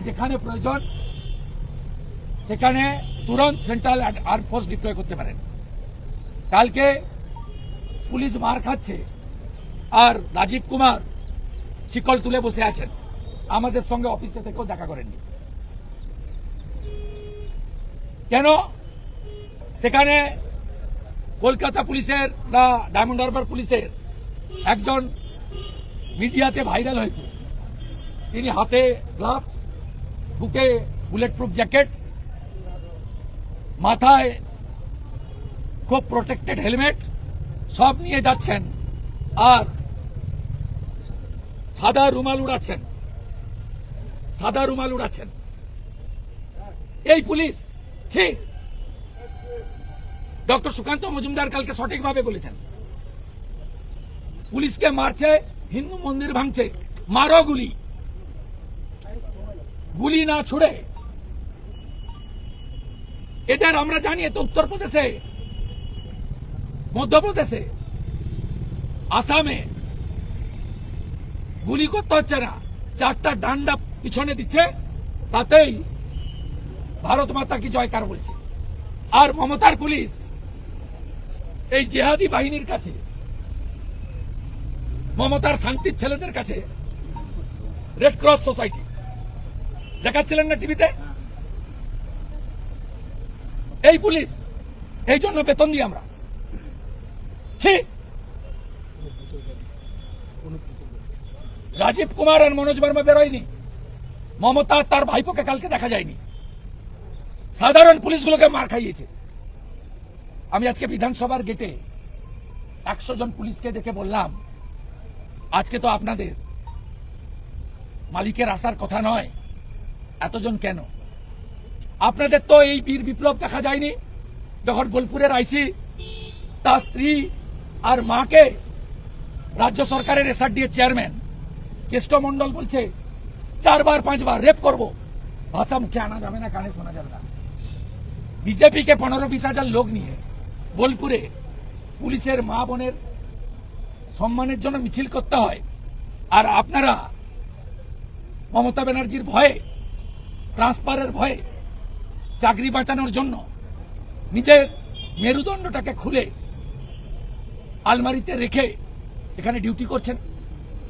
যেখানে প্রয়োজন, সেখানে তুরন্ত সেন্ট্রাল আর্ম ফোর্স ডিপ্লয় করতে পারেন। কালকে পুলিশ মার খাচ্ছে আর রাজীব কুমার শিকল তুলে বসে আছেন। আমাদের সঙ্গে অফিসে থেকেও দেখা করেননি। কেন? সেখানে কলকাতা পুলিশের না ডায়মন্ড হারবার পুলিশের একজন মিডিয়াতে ভাইরাল হয়েছে। তিনি হাতে গ্লাভস বুকে বুলেট প্রুফ জ্যাকেট মাথায় খুব প্রোটেক্টেড হেলমেট সব নিয়ে যাচ্ছেন আর সাদা রুমাল উড়াচ্ছেন, সাদা রুমাল উড়াচ্ছেন। এই পুলিশ ঠিক ডক্টর সুকান্ত মজুমদার কালকে সঠিকভাবে বলেছেন। পুলিশকে মারছে, হিন্দু মন্দির ভাঙছে, মারো গুলি। গুলি না ছুড়ে। এদের আমরা জানি তো উত্তরপ্রদেশে, মধ্যপ্রদেশে, আসামে গুলি করতে হচ্ছে না। চারটা ডান্ডা পিছনে দিচ্ছে, তাতেই ভারত মাতা কি জয়কার বলছে। আর মমতার পুলিশ এই জেহাদি বাহিনীর কাছে, মমতার শান্তির ছেলেদের কাছে রেড ক্রস সোসাইটি দেখাচ্ছিলেন না টিভিতে? এই পুলিশ, এই জন্য বেতন দিই আমরা। রাজীব কুমার আর মনোজ বর্মা বেরোয়নি। মমতা তার ভাইপোকে কালকে দেখা যায়নি। সাধারণ পুলিশগুলোকে মার খাইয়েছে। আমি আজকে বিধানসভার গেটে একশো জন পুলিশকে দেখে বললাম, আজকে তো আপনাদের মালিকের আসার কথা নয়। এতজন কেন? আপনাদের তো এই বীর বিপ্লব দেখা যায়নি। যখন বোলপুরের আইসি, তার স্ত্রী আর মাকে রাজ্য সরকারের এসআরডি এর চেয়ারম্যান কেষ্ট মন্ডল বলছে, চারবার, পাঁচবার রেপ করব। ভাষা মুখে আনা যাবে না, কানে শোনা যাবে না। বিজেপি কে পনেরো, বিশ হাজার লোক নিয়ে বোলপুরে পুলিশের মা বোনের সম্মানের জন্য মিছিল করতে হয়। আর আপনারা মমতা ব্যানার্জির ভয়ে ট্রান্সফারের ভয়ে চাকরি বাঁচানোর জন্য নিজের মেরুদণ্ডটাকে খুলে আলমারিতে রেখে এখানে ডিউটি করছেন।